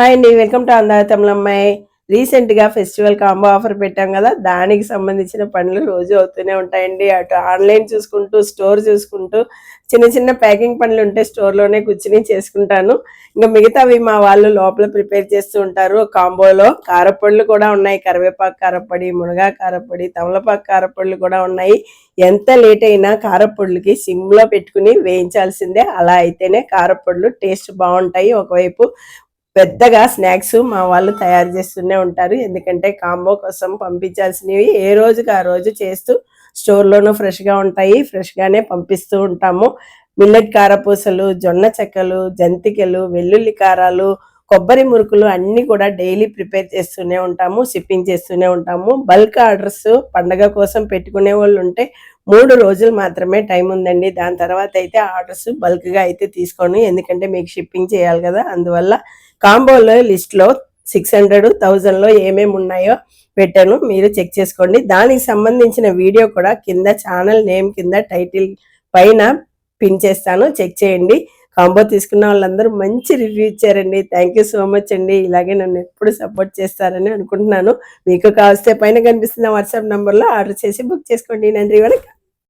Hi అండి welcome to అందా తమిళమ్మాయి. Festival combo offer పెట్టాం కదా దానికి సంబంధించిన పనులు రోజు అవుతూనే ఉంటాయండి. అటు ఆన్లైన్ చూసుకుంటూ స్టోర్ చూసుకుంటూ చిన్న చిన్న ప్యాకింగ్ పనులు ఉంటే స్టోర్లోనే కూర్చుని చేసుకుంటాను. ఇంకా మిగతావి మా వాళ్ళు లోపల ప్రిపేర్ చేస్తూ ఉంటారు. కాంబోలో కారపొడులు కూడా ఉన్నాయి. కరివేపాకు కారపొడి మునగా కారపొడి తమలపాకు కారపొడులు కూడా ఉన్నాయి. ఎంత లేట్ అయినా కారపొడులకి సిమ్లో పెట్టుకుని వేయించాల్సిందే. అలా అయితేనే కారపొడులు టేస్ట్ బాగుంటాయి. ఒకవైపు పెద్దగా స్నాక్స్ మా వాళ్ళు తయారు చేస్తూనే ఉంటారు. ఎందుకంటే కాంబో కోసం పంపించాల్సినవి ఏ రోజుకి ఆ రోజు చేస్తూ స్టోర్లోనూ ఫ్రెష్గా ఉంటాయి. ఫ్రెష్గానే పంపిస్తూ ఉంటాము. మిల్లెట్ కారపూసలు జొన్న చెక్కలు జంతికలు వెల్లుల్లి కారాలు కొబ్బరి మురుకులు అన్నీ కూడా డైలీ ప్రిపేర్ చేస్తూనే ఉంటాము షిప్పింగ్ చేస్తూనే ఉంటాము. బల్క్ ఆర్డర్స్ పండగ కోసం పెట్టుకునే వాళ్ళు ఉంటే మూడు రోజులు మాత్రమే టైం ఉందండి. దాని తర్వాత అయితే ఆర్డర్స్ బల్క్గా అయితే తీసుకోండి. ఎందుకంటే మీకు షిప్పింగ్ చేయాలి కదా. అందువల్ల కాంబోలో లిస్ట్లో సిక్స్ హండ్రెడ్ థౌజండ్లో ఏమేమి ఉన్నాయో పెట్టాను. మీరు చెక్ చేసుకోండి. దానికి సంబంధించిన వీడియో కూడా కింద ఛానల్ నేమ్ కింద టైటిల్ పైన పిన్ చేస్తాను. చెక్ చేయండి. కాంబో తీసుకున్న వాళ్ళందరూ మంచి రివ్యూ ఇచ్చారండి. థ్యాంక్ యూ సో మచ్ అండి. ఇలాగే నన్ను ఎప్పుడు సపోర్ట్ చేస్తారని అనుకుంటున్నాను. మీకు కావస్తే పైన కనిపిస్తున్న వాట్సాప్ నంబర్లో ఆర్డర్ చేసి బుక్ చేసుకోండి. నండి వరకు